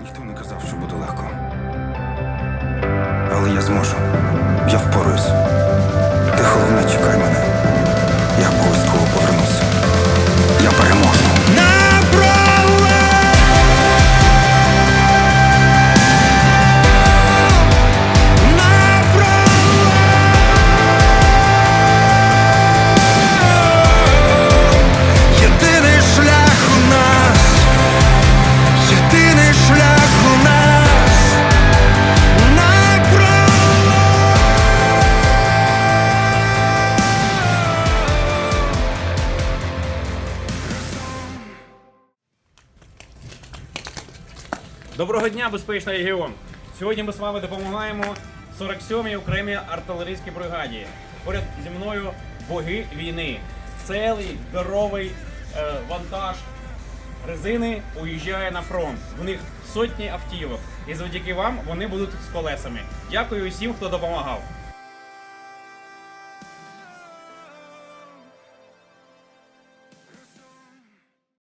Ніхто не казав, що буде легко. Але я зможу. Я впораюсь. Ти головне, чекай Доброго дня, безпечний регіон! Сьогодні ми з вами допомагаємо 47-й окремій артилерійській бригаді. Поряд зі мною боги війни. Целий, здоровий е, вантаж резини уїжджає на фронт. В них сотні автівок. І завдяки вам вони будуть з колесами. Дякую усім, хто допомагав.